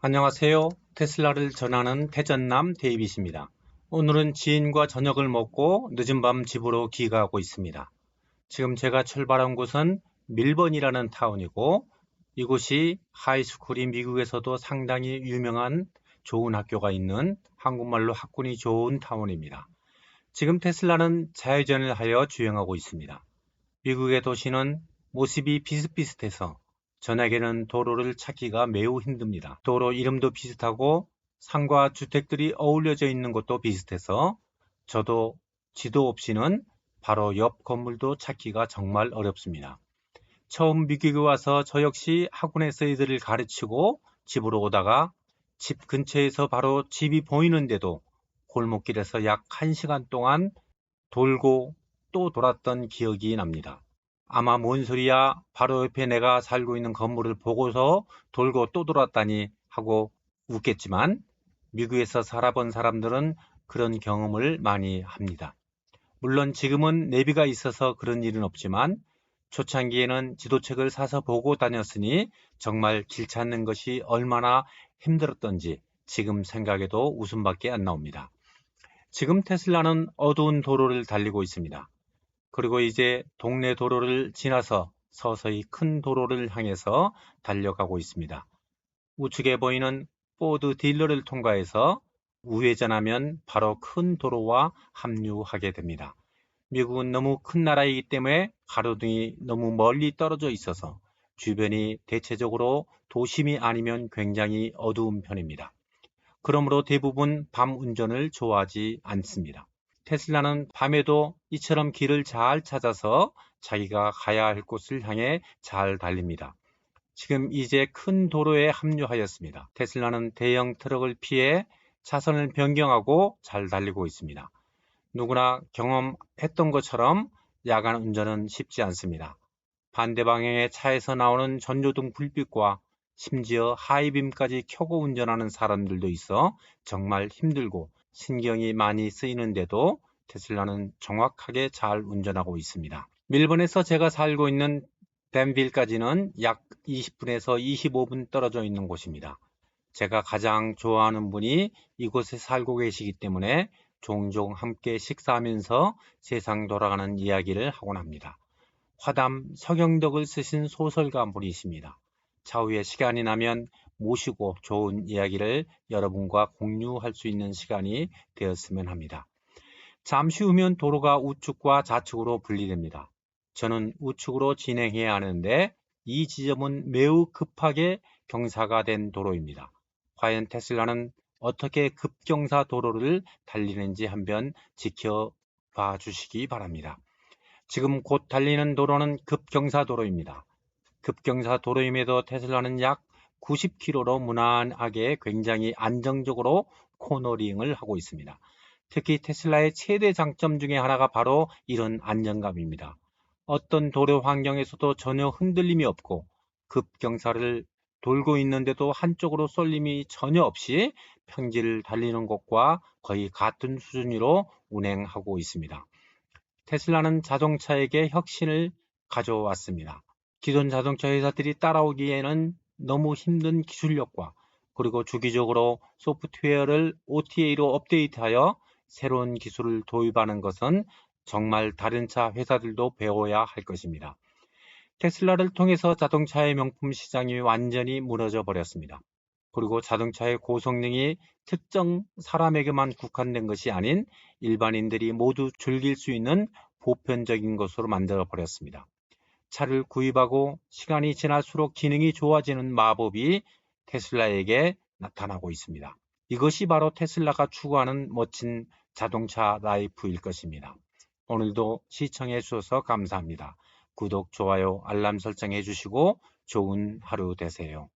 안녕하세요. 테슬라를 전하는 태전남 데이빗입니다. 오늘은 지인과 저녁을 먹고 늦은 밤 집으로 귀가하고 있습니다. 지금 제가 출발한 곳은 밀번이라는 타운이고 이곳이 하이스쿨이 미국에서도 상당히 유명한 좋은 학교가 있는 한국말로 학군이 좋은 타운입니다. 지금 테슬라는 자유전을 하여 주행하고 있습니다. 미국의 도시는 모습이 비슷비슷해서 전에게는 도로를 찾기가 매우 힘듭니다. 도로 이름도 비슷하고 산과 주택들이 어울려져 있는 것도 비슷해서 저도 지도 없이는 바로 옆 건물도 찾기가 정말 어렵습니다. 처음 미국에 와서 저 역시 학원에서 이들을 가르치고 집으로 오다가 집 근처에서 바로 집이 보이는데도 골목길에서 약 1시간 동안 돌고 또 돌았던 기억이 납니다. 아마 뭔 소리야 바로 옆에 내가 살고 있는 건물을 보고서 돌고 또 돌았다니 하고 웃겠지만 미국에서 살아본 사람들은 그런 경험을 많이 합니다. 물론 지금은 내비가 있어서 그런 일은 없지만 초창기에는 지도책을 사서 보고 다녔으니 정말 길 찾는 것이 얼마나 힘들었던지 지금 생각해도 웃음밖에 안 나옵니다. 지금 테슬라는 어두운 도로를 달리고 있습니다. 그리고 이제 동네 도로를 지나서 서서히 큰 도로를 향해서 달려가고 있습니다. 우측에 보이는 포드 딜러를 통과해서 우회전하면 바로 큰 도로와 합류하게 됩니다. 미국은 너무 큰 나라이기 때문에 가로등이 너무 멀리 떨어져 있어서 주변이 대체적으로 도심이 아니면 굉장히 어두운 편입니다. 그러므로 대부분 밤 운전을 좋아하지 않습니다. 테슬라는 밤에도 이처럼 길을 잘 찾아서 자기가 가야 할 곳을 향해 잘 달립니다. 지금 이제 큰 도로에 합류하였습니다. 테슬라는 대형 트럭을 피해 차선을 변경하고 잘 달리고 있습니다. 누구나 경험했던 것처럼 야간 운전은 쉽지 않습니다. 반대 방향의 차에서 나오는 전조등 불빛과 심지어 하이빔까지 켜고 운전하는 사람들도 있어 정말 힘들고 신경이 많이 쓰이는데도 테슬라는 정확하게 잘 운전하고 있습니다. 밀번에서 제가 살고 있는 댄빌까지는 약 20분에서 25분 떨어져 있는 곳입니다. 제가 가장 좋아하는 분이 이곳에 살고 계시기 때문에 종종 함께 식사하면서 세상 돌아가는 이야기를 하곤 합니다. 화담 서경덕을 쓰신 소설가 분이십니다. 차후에 시간이 나면 모시고 좋은 이야기를 여러분과 공유할 수 있는 시간이 되었으면 합니다. 잠시 후면 도로가 우측과 좌측으로 분리됩니다. 저는 우측으로 진행해야 하는데 이 지점은 매우 급하게 경사가 된 도로입니다. 과연 테슬라는 어떻게 급경사 도로를 달리는지 한번 지켜봐 주시기 바랍니다. 지금 곧 달리는 도로는 급경사 도로입니다. 급경사 도로임에도 테슬라는 약 90km로 무난하게 굉장히 안정적으로 코너링을 하고 있습니다. 특히 테슬라의 최대 장점 중에 하나가 바로 이런 안정감입니다. 어떤 도로 환경에서도 전혀 흔들림이 없고 급경사를 돌고 있는데도 한쪽으로 쏠림이 전혀 없이 평지를 달리는 것과 거의 같은 수준으로 운행하고 있습니다. 테슬라는 자동차에게 혁신을 가져왔습니다. 기존 자동차 회사들이 따라오기에는 너무 힘든 기술력과 그리고 주기적으로 소프트웨어를 OTA로 업데이트하여 새로운 기술을 도입하는 것은 정말 다른 차 회사들도 배워야 할 것입니다. 테슬라를 통해서 자동차의 명품 시장이 완전히 무너져 버렸습니다. 그리고 자동차의 고성능이 특정 사람에게만 국한된 것이 아닌 일반인들이 모두 즐길 수 있는 보편적인 것으로 만들어 버렸습니다. 차를 구입하고 시간이 지날수록 기능이 좋아지는 마법이 테슬라에게 나타나고 있습니다. 이것이 바로 테슬라가 추구하는 멋진 자동차 라이프일 것입니다. 오늘도 시청해 주셔서 감사합니다. 구독, 좋아요, 알람 설정해 주시고 좋은 하루 되세요.